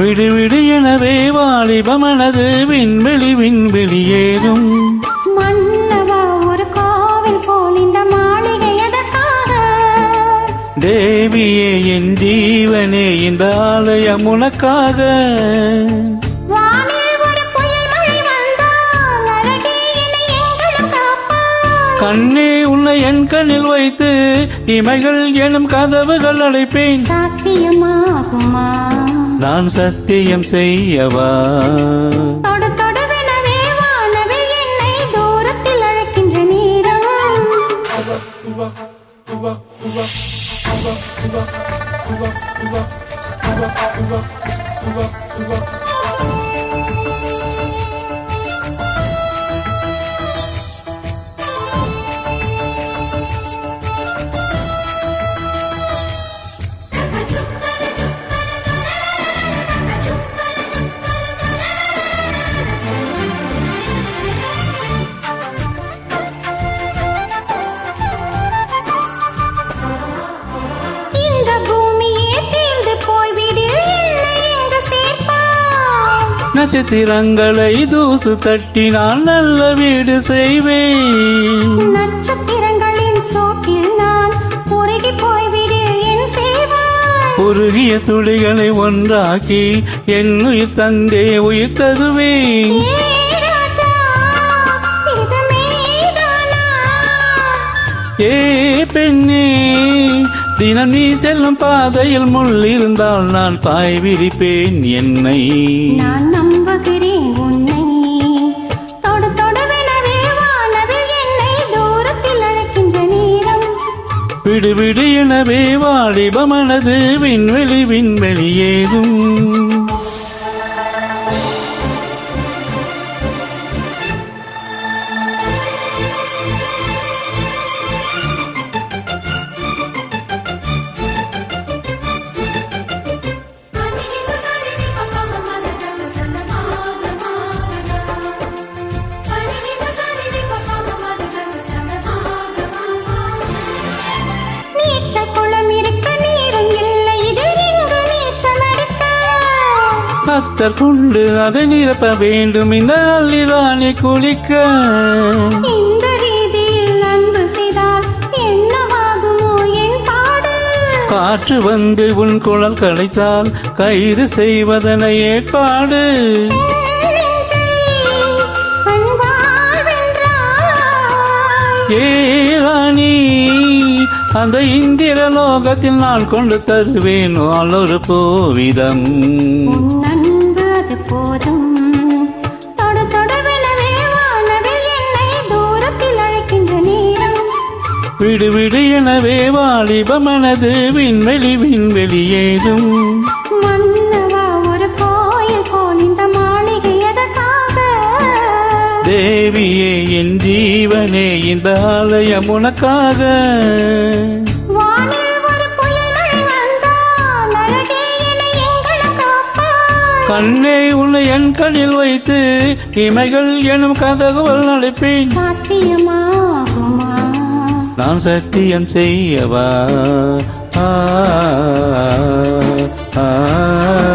விடு விடு எனவே வாலிபமனது விண்வெளி விண்வெளியேறும். மன்னவா ஒரு கோவில் போல் இந்த மாளிகை எதற்காக? தேவியே என் ஜீவனே இந்த ஆலயம் உனக்காக. கண்ணே உன்னை என் கண்ணில் வைத்து இமைகள் எனும் கதவுகள் அடைப்பேன். சாத்தியமாகுமா? நான் சத்தியம் செய்யவா? தொடு தொடுவெனவே நட்சத்திரங்களை தூசு தட்டினால் நல்ல வீடு செய்வேன். நட்சத்திரங்களின் சோட்டில் நான் உருகி போய்விடு என் சேவாய் உருகிய துளிகளை ஒன்றாக்கி என் உயிர் தந்தே உயிர் தருவேன்? ஏ பெண்ணே தினம் நீ செல்லும் பாதையில் முள் இருந்தால் நான் பாய் விரிப்பேன் என்னை. விடு விடு எனவே வாலிபமனது விண்வெளி விண்வெளியேறும் பக்தர் கொண்டு அதை நிரப்ப வேண்டும். இந்த அள்ளிராணி குளிக்க. இந்த ரீதியில் அன்பு செய்தால் என்னவாகுமோ என் பாடு? காற்று வந்து உன் குழல் களைத்தால் கைது செய்வதனை ஏற்பாடு. ஏ அந்த இந்திர லோகத்தில் நான் கொண்டு தருவேன் ஒரு பூவிதம். போதும். விடு விடு எனவே வாலிபமனது விண்வெளி மன்னவா தேவியே என் ஜீவனே இந்த ஆலயம் உனக்காக. கண்ணே உன்னை என் கண்ணில் வைத்து இமைகள் எனும் கதகுவல் அழைப்பேன் நான் சத்தியம் செய்யவா? ஆ, ஆ.